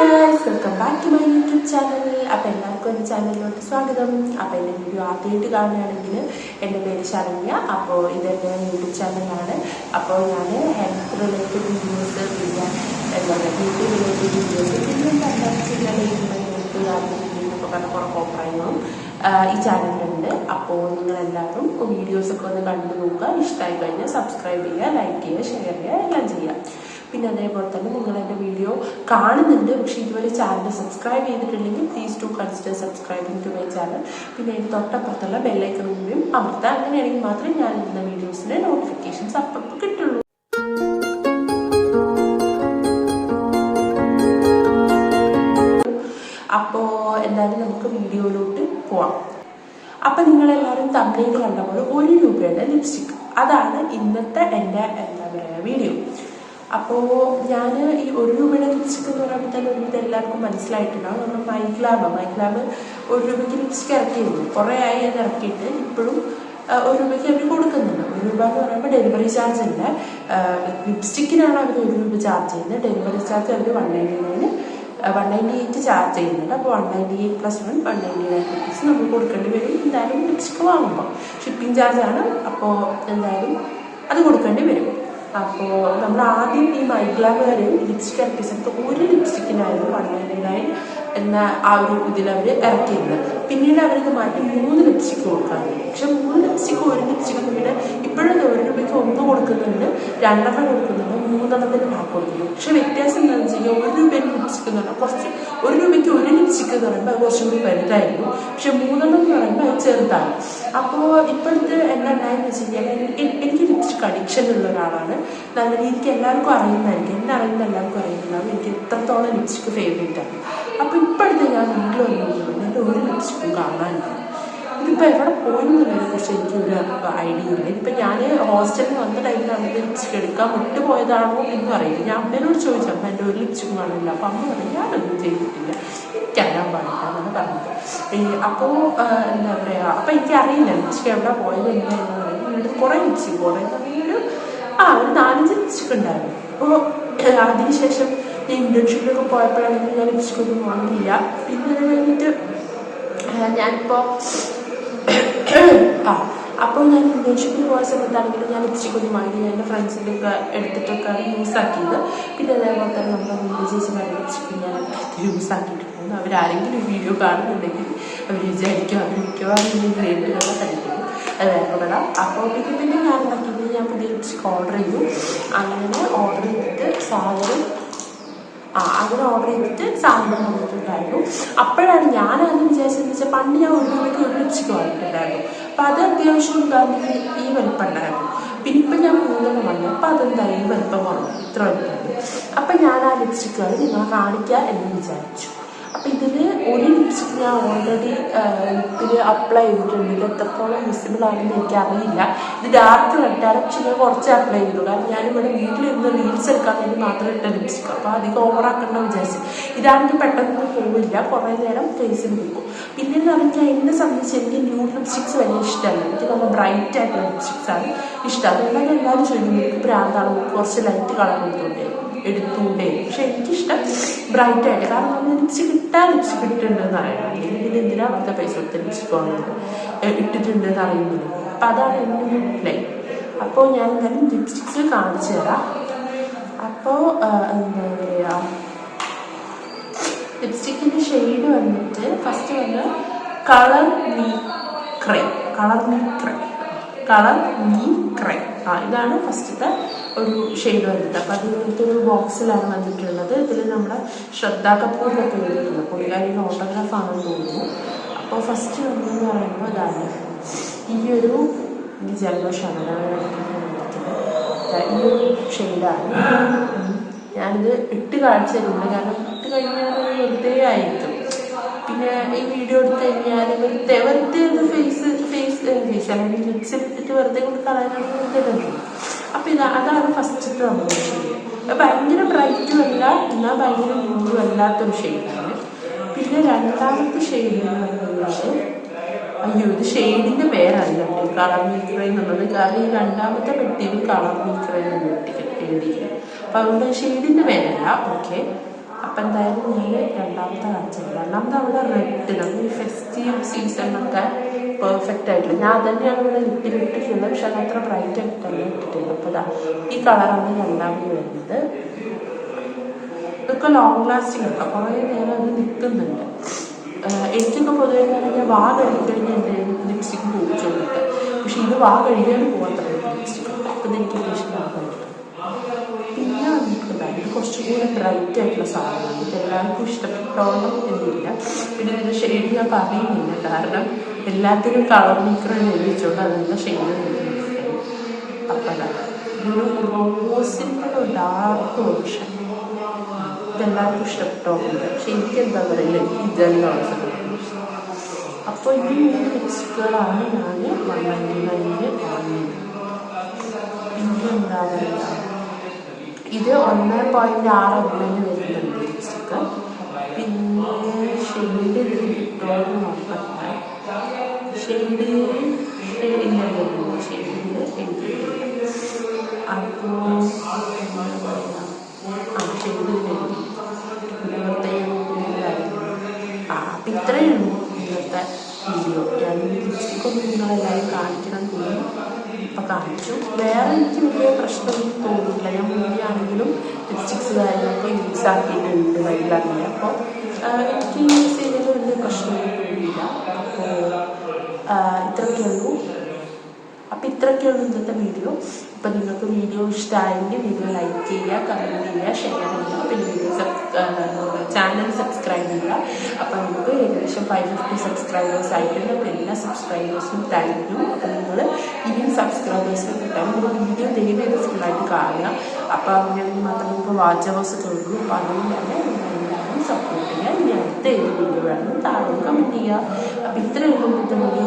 Guys welcome back to my YouTube channel അപ്പോൾ എല്ലാവർക്കും എന്റെ ചാനലിലോട്ട് സ്വാഗതം. അപ്പോൾ എന്റെ വീഡിയോ ആദ്യമായിട്ട് കാണുകയാണെങ്കിൽ എന്റെ പേര് ശരണ്യ. അപ്പോൾ ഇതെന്റെ യൂട്യൂബ് ചാനലാണ് അപ്പോൾ ഞാൻ ഹെൽത്ത് റിലേറ്റഡ് വീഡിയോസ് പിന്നെ എന്താ പറയുക ബ്യൂട്ടി റിലേറ്റഡ് വീഡിയോസ് പിന്നെ ചെയ്യുക ഹെൽത്ത് എന്നൊക്കെ പറഞ്ഞ കുറേ കോപ്രായങ്ങളും ഈ ചാനലിലുണ്ട് അപ്പോൾ നിങ്ങളെല്ലാവരും വീഡിയോസൊക്കെ ഒന്ന് കണ്ടു നോക്കുക. ഇഷ്ടമായി കഴിഞ്ഞാൽ സബ്സ്ക്രൈബ് ചെയ്യുക ലൈക്ക് ചെയ്യുക ഷെയർ ചെയ്യുക എല്ലാം ചെയ്യുക. പിന്നെ അതേപോലെ തന്നെ നിങ്ങൾ എന്റെ വീഡിയോ കാണുന്നുണ്ട്. പക്ഷേ ഇതുവരെ ചാനൽ സബ്സ്ക്രൈബ് ചെയ്തിട്ടില്ലെങ്കിൽ please to consider subscribing to my channel പിന്നെ അതിന് തൊട്ടപ്പുറത്തുള്ള ബെല്ലൈക്കൺ കൂടിയും അമർത്താം അങ്ങനെയാണെങ്കിൽ മാത്രമേ ഞാൻ ഇന്ന വീഡിയോസിന്റെ നോട്ടിഫിക്കേഷൻസ് അപ്പം കിട്ടുള്ളൂ. അപ്പോൾ എന്തായാലും നമുക്ക് വീഡിയോയിലോട്ട് പോവാം. അപ്പം നിങ്ങളെല്ലാവരും തമിഴിൽ കണ്ടപ്പോൾ ഒരു രൂപയുടെ ലിപ്സ്റ്റിക് അതാണ് ഇന്നത്തെ എന്റെ എന്താ പറയുക വീഡിയോ അപ്പോൾ ഞാൻ ഈ ഒരു രൂപയുടെ ലിപ്സ്റ്റിക് എന്ന് പറയുമ്പോൾ തന്നെ ഒരു എല്ലാവർക്കും മനസ്സിലായിട്ടുണ്ടാവും നമ്മൾ മൈക്ലാബ് മൈക്ലാബ് ഒരു രൂപയ്ക്ക് ലിപ്സ്റ്റിക് ഇറക്കിയിരുന്നു കുറേ ആയി അത് ഇറക്കിയിട്ട് ഇപ്പോഴും ഒരു രൂപയ്ക്ക് അവർ കൊടുക്കുന്നുണ്ട്. ഒരു രൂപ എന്ന് പറയുമ്പോൾ ഡെലിവറി ചാർജ് അല്ല ലിപ്സ്റ്റിക്കിനാണ് അവർ ഒരു രൂപ ചാർജ് ചെയ്യുന്നത്. ഡെലിവറി ചാർജ് അവർ one ninety nine one ninety eight charge ചെയ്യുന്നുണ്ട്. അപ്പോൾ one ninety eight plus one one ninety nine rupees നമ്മൾ കൊടുക്കേണ്ടി വരും. എന്തായാലും ലിപ്സ്റ്റിക്ക് വാങ്ങുമ്പോൾ ഷിപ്പിംഗ് ചാർജാണ് അപ്പോൾ എന്തായാലും അത് കൊടുക്കേണ്ടി വരും. അപ്പോൾ നമ്മൾ ആദ്യം ഈ മൈഗ്ലാബുകാർ ലിപ്സ്റ്റിക് സമയത്ത് ഒരു ലിപ്സ്റ്റിക്കിനായിരുന്നു വൺ നയന്റി നയൻ എന്ന ആ ഒരു ഇതിൽ അവർ ഇറക്കിയിരുന്നത് പിന്നീട് അവർക്ക് മാറ്റി മൂന്ന് ലിപ്സ്റ്റിക്ക് കൊടുക്കാൻ പക്ഷെ മൂന്ന് ലിപ്സ്റ്റിക്ക് ഒരു ലിപ്സ്റ്റിക്ക് പിന്നീട് ഇപ്പോഴും ഒരു രൂപയ്ക്ക് ഒന്ന് കൊടുക്കുന്നുണ്ട് രണ്ടെണ്ണം കൊടുക്കുന്നുണ്ട് മൂന്നെണ്ണത്തിന് ഹാഫ് കൊടുക്കുന്നു പക്ഷെ വ്യത്യാസം കഴിഞ്ഞാൽ ഒരു രൂപയുടെ ലിപ്സ്റ്റിക് എന്ന് കുറച്ച് ഒരു രൂപയ്ക്ക് ഒരു ലിപ്സ്റ്റിക് എന്ന് പറയുമ്പോൾ അത് കുറച്ചും കൂടി വലുതായിരുന്നു പക്ഷെ മൂന്നെണ്ണം എന്ന് പറയുമ്പോൾ അത് ചെറുതാണ്. അപ്പോൾ ഇപ്പോഴത്തെ എന്താ ഉണ്ടായെന്ന് വെച്ച് കഴിഞ്ഞാൽ എനിക്ക് ലിപ്സ്റ്റിക് അഡിക്ഷൻ ഉള്ള ഒരാളാണ്. നല്ല രീതിക്ക് എല്ലാവർക്കും അറിയുന്നതായിരിക്കും. എന്നെ അറിയുന്ന എല്ലാവർക്കും അറിയുന്നതാണ്. എനിക്ക് എത്രത്തോളം ലിപ്സ്റ്റിക് ഫേവറേറ്റ് ആണ്. അപ്പോൾ ഇപ്പോഴത്തെ ഞാൻ വീട്ടിൽ വന്നു എന്റെ ഒരു ലിപ്സ്റ്റിക്കും കാണാനില്ല ഇതിപ്പോൾ എവിടെ പോയെന്നുള്ളതിനെ പക്ഷെ എനിക്കൊരു ഐഡിയ ഇല്ല. ഇപ്പം ഞാൻ ഹോസ്റ്റലിൽ വന്ന ടൈമിലാണ് ഇത് ലിപ്സ്റ്റിക് എടുക്കാൻ വിട്ടു പോയതാണോ എന്ന് അറിയില്ല. ഞാൻ അമ്മേനോട് ചോദിച്ചു അമ്മ എന്റെ ഒരു ലിപ്സ്റ്റിക്കും കാണില്ല. അപ്പം അമ്മ പറഞ്ഞു ഞാനൊന്നും ചെയ്തിട്ടില്ല. എനിക്കറിയാൻ പാടില്ല എന്നാണ് പറഞ്ഞത്. അപ്പോൾ എന്താ പറയുക അപ്പം എനിക്കറിയില്ല ലിപ്സ്റ്റിക് എവിടെ പോയത് എന്താണെന്ന് പറയുന്നത്. കുറേ ലിപ്സ്റ്റിക് കുറേ ഒരു ആ ഒരു നാലഞ്ച് ലിപ്സ്റ്റിക് ഉണ്ടായിരുന്നു. അപ്പോൾ അതിനുശേഷം ഞാൻ ഇന്റേൺഷിപ്പിലൊക്കെ പോയപ്പോഴാണെങ്കിൽ ഞാൻ ലിപ്സ്റ്റിക് ഒന്നും വാങ്ങിയില്ല. പിന്നെ അത് ഞാനിപ്പോൾ ആ അപ്പോൾ ഞാൻ ഉദ്ദേശിക്കുന്ന പോയ സമയത്താണെങ്കിലും ഞാൻ ഇച്ചിരി കൂടി മൈൻഡ് ഞാൻ എന്റെ ഫ്രണ്ട്സിന്റെ ഒക്കെ എടുത്തിട്ടൊക്കെ യൂസ് ആക്കിയത്. പിന്നെ അതേപോലെ തന്നെ നമ്മുടെ മുമ്പ് ചേച്ചിമാരുടെ ലിപ്സ്റ്റിക് ഞാൻ യൂസ് ആക്കിയിട്ടുണ്ട് അവരാരെങ്കിലും വീഡിയോ കാണുന്നുണ്ടെങ്കിൽ അവർ വിചാരിക്കും അവർ മിക്കവാറും ഗ്രേഡിലൊക്കെ കഴിക്കും അതേപോലെ വേറെ അപ്പോൾ പിന്നെ ഞാൻ ഉണ്ടാക്കിയത് ഞാൻ പുതിയ ഇച്ചിരി ഓർഡർ ചെയ്തു. അങ്ങനെ ഓർഡർ ചെയ്തിട്ട് സാധനം ആ അങ്ങനെ ഓർഡർ ചെയ്തിട്ട് സാധനം വന്നിട്ടുണ്ടായിരുന്നു അപ്പോഴാണ് ഞാൻ അന്ന് വിചാരിച്ചതെന്ന് വെച്ചാൽ പണ്ട് ഞാൻ ഒരു രൂപയ്ക്ക് ഒരു ലിപ്സ്റ്റിക് വാങ്ങിയിട്ടുണ്ടായിരുന്നു. അപ്പം അത് അത്യാവശ്യം എന്താണെന്ന് ഈ വലിപ്പം ഉണ്ടായിരുന്നു. പിന്നെ ഇപ്പം ഞാൻ കൂടുതലും വാങ്ങി. അപ്പം അതെന്തായി? ഈ വലിപ്പം കുറഞ്ഞു ഇത്ര വലിപ്പമുണ്ട് അപ്പം ഞാൻ ആ ലിപ്സ്റ്റിക്കുകൾ നിങ്ങളെ കാണിക്കുക എന്ന് വിചാരിച്ചു. അപ്പം ഇതിൽ ഒരു ലിപ്സ്റ്റിക് ഞാൻ ഓൾറെഡി ഇതിൽ അപ്ലൈ ചെയ്തിട്ടുണ്ട്. ഇത് എത്രത്തോളം വിസിബിൾ ആണെന്ന് എനിക്കറിയില്ല. ഇത് ഡാർക്ക് റെഡാണ് പക്ഷെ ഞാൻ കുറച്ച് അപ്ലൈ ചെയ്തു. കാരണം ഞാനിവിടെ വീട്ടിലിരുന്ന് റീൽസ് എടുക്കാൻ വേണ്ടി മാത്രം ഇട്ട ലിപ്സ്റ്റിക് അപ്പോൾ അധികം ഓവറാക്കണ്ട വിചാരിച്ചു. ഇതാണെങ്കിൽ പെട്ടെന്ന് പോവില്ല. കുറേ നേരം ഫേസിൽ നിൽക്കും. പിന്നെ എന്ന് പറഞ്ഞാൽ എന്നെ സംബന്ധിച്ച് എനിക്ക് ന്യൂ ലിപ്സ്റ്റിക്സ് വലിയ ഇഷ്ടമല്ല. എനിക്ക് നല്ല ബ്രൈറ്റ് ആയിട്ടുള്ള ലിപ്സ്റ്റിക്സ് ആണ് ഇഷ്ടം. അതുകൊണ്ടാണ് എല്ലാവരും ചോദിക്കും എനിക്ക് പ്രാന്താണ് കുറച്ച് ലൈറ്റ് കളർ കൊടുത്തോണ്ടേ. എടുത്തൂടെ പക്ഷെ എനിക്കിഷ്ടം. ബ്രൈറ്റ് ആയിട്ട്. കാരണം ലിപ്സ്റ്റിക് ഇട്ടാൽ ലിപ്സ്റ്റിക് ഇട്ടിട്ടുണ്ടെന്ന് അറിയണം അല്ലെങ്കിൽ ഇതിന് എന്തിനാ അവിടുത്തെ പൈസ കൊടുത്ത ലിപ്സ്റ്റിക് വാങ്ങുന്നത്? ഇട്ടിട്ടുണ്ടെന്ന് അറിയുന്നില്ല അപ്പം അതാണ് എന്റെ പ്ലേ അപ്പോൾ ഞാൻ എന്തായാലും ലിപ്സ്റ്റിക്സ് കാണിച്ചു തരാം. അപ്പോൾ എന്താ പറയുക ലിപ്സ്റ്റിക്കിന്റെ ഷെയ്ഡ് വന്നിട്ട് ഫസ്റ്റ് വന്ന് colour me cry colour me cry colour me cry ആ ഇതാണ് ഫസ്റ്റത്തെ ഒരു ഷെയ്ഡ് വരുന്നത് അപ്പോൾ അത് ഇങ്ങനത്തെ ഒരു ബോക്സിലാണ് വന്നിട്ടുള്ളത്. ഇതിൽ നമ്മുടെ ശ്രദ്ധാ കപൂറിലൊക്കെ എഴുതിയിട്ടുണ്ട് പുള്ളിക്കാരിയുടെ ഓട്ടോഗ്രാഫ് ആണെന്ന് തോന്നുന്നു. അപ്പോൾ ഫസ്റ്റ് വന്നതെന്ന് പറയുമ്പോൾ അതാണ് ഈ ഒരു ജലദോഷമാണ്. ഈ ഒരു ഷെയ്ഡാണ് ഞാനിത് ഇട്ട് കാണിച്ചു തരുന്നുണ്ട്. കാരണം ഇട്ട് കഴിഞ്ഞാൽ വെറുതെ ആയിരിക്കും. പിന്നെ ഈ വീഡിയോ എടുത്ത് കഴിഞ്ഞാൽ വെറുതെ വെറുതെ ഫേസ് ഫേസ് ഫേസ് അല്ലെങ്കിൽ ലിപ്സിൽ ഇട്ടിട്ട് വെറുതെ കൊണ്ട് കളയാനാണ് വെറുതെ അപ്പം ഇത് അതാണ് ഫസ്റ്റത്തെ നമ്മൾ ചെയ്യുക ഭയങ്കര ബ്രൈറ്റും അല്ല എന്നാൽ ഭയങ്കര ന്യൂഡും അല്ലാത്തൊരു ഷെയ്ഡാണ് പിന്നെ രണ്ടാമത്തെ ഷെയ്ഡ് എന്ന് പറയുന്നത് അയ്യോ ഇത് ഷെയ്ഡിന്റെ പേരല്ല കളർ മീറ്റർ എന്നുള്ളത്. കാരണം ഈ രണ്ടാമത്തെ പെട്ടിയിൽ കളർ മീറ്റർ എന്ന് എഴുതിയിരിക്കുന്നത് അപ്പം അതുകൊണ്ട് ഷെയ്ഡിന്റെ പേരല്ല ഓക്കെ അപ്പം എന്തായാലും ഞാൻ രണ്ടാമത്തെ കാണിച്ചത് രണ്ടാമത്തെ അവിടെ റെഡ് നമ്മൾ ഈ ഫെസ്റ്റീവ് സീസണിലൊക്കെ പെർഫെക്റ്റ് ആയിട്ടില്ല ഞാൻ തന്നെയാണ് ഇവിടെ ലിറ്റിൽ ഇട്ടിട്ടുള്ളത് പക്ഷെ അത് അത്ര ബ്രൈറ്റ് ആയിട്ടല്ല. അപ്പോൾ ഇതാ ഈ കളറാണ് രണ്ടാമത് വരുന്നത്. ഇതൊക്കെ ലോങ് ലാസ്റ്റിംഗ് ഒക്കെ കുറേ നേരം അത് നിൽക്കുന്നുണ്ട്. എനിക്കൊക്കെ പൊതുവെ എന്ന് പറഞ്ഞാൽ വാ കഴിക്കഴിഞ്ഞാൽ എന്റെ ലിപ്സ്റ്റിക് പോയിച്ചോണ്ടിട്ട് പക്ഷെ ഇത് വാ കഴിയാൻ പോകാത്ത ലിപ്സ്റ്റിക് അപ്പം എനിക്ക് ഇഷ്ടമാണ് പിന്നെ വന്നിട്ടില്ല ഇത് കുറച്ചും കൂടി ബ്രൈറ്റ് ആയിട്ടുള്ള സാധനമാണ്. ഇത് എല്ലാവർക്കും ഇഷ്ടപ്പെട്ടോളം എന്നില്ല. പിന്നെ ഇതിന്റെ ഷെയ്ഡ് ഞാൻ പറയുന്നില്ല കാരണം എല്ലാത്തിനും കളർ മേക്കർ എഴുതിച്ചുകൊണ്ട് അതിന്റെ ഷെയ്ഡ് അപ്പം ഇതൊരു ഡാർക്ക് ഓപ്ഷൻ ഇതെല്ലാവർക്കും ഇഷ്ടപ്പെട്ടോണ്ട്. പക്ഷെ എനിക്ക് എന്താ പറയുക ഇതെല്ലാം അപ്പോൾ ഈ ലിപ്സ്റ്റിക്കുകളാണ് ഞാൻ വൺ നയന്റി നയനിൽ പറയുക ഇത് ഒന്ന് പോയിന്റ് ആറ് എം വരുന്നുണ്ട് ലിപ്സ്റ്റിക്ക് പിന്നെ ഷെയ്ഡ് കിട്ടുമോ നോക്കട്ടെ. ഷെയ്ഡ് ഷെയ്ഡില്ല അപ്പം ഇത്രയേ ഉള്ളൂ ഇന്നത്തെ വീഡിയോ ഞാൻ ലിപ്സ്റ്റിക് ഒന്നും നിങ്ങളെല്ലാവരും കാണിക്കണം തോന്നി ഇപ്പം കാണിച്ചു വേറെ എനിക്ക് വലിയ പ്രശ്നമൊന്നും തോന്നിയില്ല ഞാൻ മുന്നേ ആണെങ്കിലും ലിപ്സ്റ്റിക്സ് കാര്യങ്ങളൊക്കെ യൂസ് ആക്കിയിട്ടുണ്ട് കയ്യിലങ്ങനെ അപ്പോൾ എനിക്ക് യൂസ് ചെയ്തതിൽ വലിയ പ്രശ്നമൊന്നും തോന്നിയില്ല അപ്പോൾ ഇത്രയൊക്കെ ഉള്ളൂ ഇത്രയൊക്കെയുള്ളൂ ഇന്നത്തെ വീഡിയോ അപ്പം നിങ്ങൾക്ക് വീഡിയോ ഇഷ്ടമായെങ്കിൽ വീഡിയോ ലൈക്ക് ചെയ്യുക കമന്റ് ചെയ്യുക ഷെയർ ചെയ്യുക. പിന്നെ വീഡിയോ ചാനൽ സബ്സ്ക്രൈബ് ചെയ്യുക. അപ്പം നമുക്ക് ഏകദേശം ഫൈവ് ഫിഫ്റ്റി സബ്സ്ക്രൈബേഴ്സ് ആയിട്ടുണ്ട്. അപ്പം എല്ലാ സബ്സ്ക്രൈബേഴ്സും താങ്ക് യു അപ്പം നിങ്ങൾ ഇനിയും സബ്സ്ക്രൈബേഴ്സിന് കിട്ടാൻ നിങ്ങൾ വീഡിയോ ദയവ് ചെയ്ത് ഫുള്ളായിട്ട് കാണുക. അപ്പം അങ്ങനെ മാത്രമേ ഇപ്പോൾ വാച്ച് അവേഴ്സ് കേൾക്കൂ അപ്പം അതുകൊണ്ട് തന്നെ എല്ലാവരും സപ്പോർട്ട് ചെയ്യുക. ഇനി അടുത്ത ഏത് വീഡിയോ വേണമെന്ന് താഴെ കമന്റ് ചെയ്യുക. അപ്പം ഇത്രയുള്ള വീഡിയോ വീഡിയോ